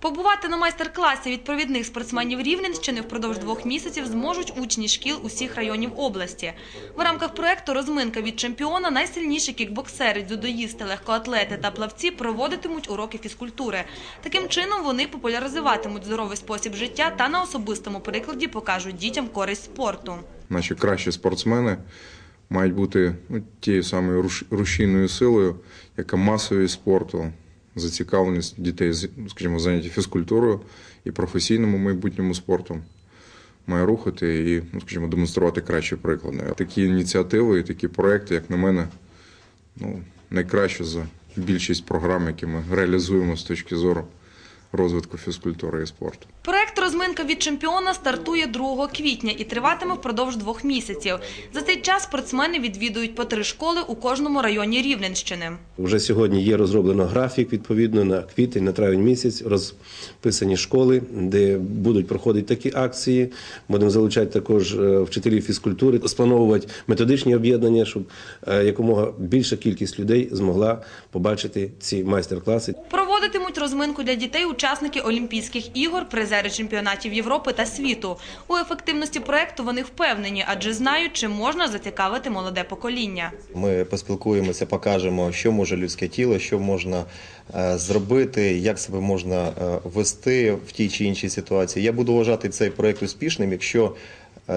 Побувати на майстер-класі від провідних спортсменів Рівненщини впродовж двох місяців зможуть учні шкіл усіх районів області. В рамках проекту «Розминка від чемпіона» найсильніші кікбоксери, дзюдоїсти, легкоатлети та плавці проводитимуть уроки фізкультури. Таким чином вони популяризуватимуть здоровий спосіб життя та на особистому прикладі покажуть дітям користь спорту. Наші кращі спортсмени мають бути ну, тією самою руш- рушійною силою, яка масовість спорту, зацікавленість дітей, скажімо, заняті фізкультурою і професійному майбутньому спорту має рухати і, ну, скажімо, демонструвати кращі приклади. Такі ініціативи і такі проекти, як на мене, ну, найкраще за більшість програм, які ми реалізуємо з точки зору розвитку фізкультури і спорту. «Розминка від чемпіона» стартує 2 квітня і триватиме впродовж двох місяців. За цей час спортсмени відвідують по три школи у кожному районі Рівненщини. Вже сьогодні є розроблено графік відповідно на квітень, на травень місяць, розписані школи, де будуть проходити такі акції. Будемо залучати також е, вчителів фізкультури, сплановувати методичні об'єднання, щоб е, якомога більша кількість людей змогла побачити ці майстер-класи. Проводитимуть розминку для дітей учасники Олімпійських ігор, призери чемпіонатів Європи та світу. У ефективності проекту вони впевнені, адже знають, чим можна зацікавити молоде покоління. Ми поспілкуємося, покажемо, що може людське тіло, що можна е, зробити, як себе можна е, вести в тій чи іншій ситуації. Я буду вважати цей проект успішним, якщо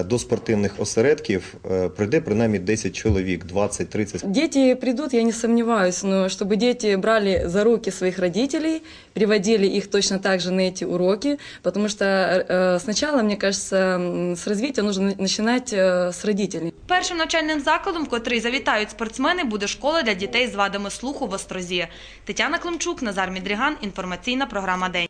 до спортивних осередків е, прийде принаймні 10 чоловік, 20-30 Дети придут, я не сомневаюсь, но чтобы дети брали за руки своих родителей, приводили их точно так же на эти уроки, потому что э, сначала, мне кажется, м, с развития нужно на- начинать э, с родителей. Першим навчальним закладом, в котрий завітають спортсмени, буде школа для дітей з вадами слуху в Острозі. Тетяна Климчук, Назар Мідріган. Інформаційна програма День.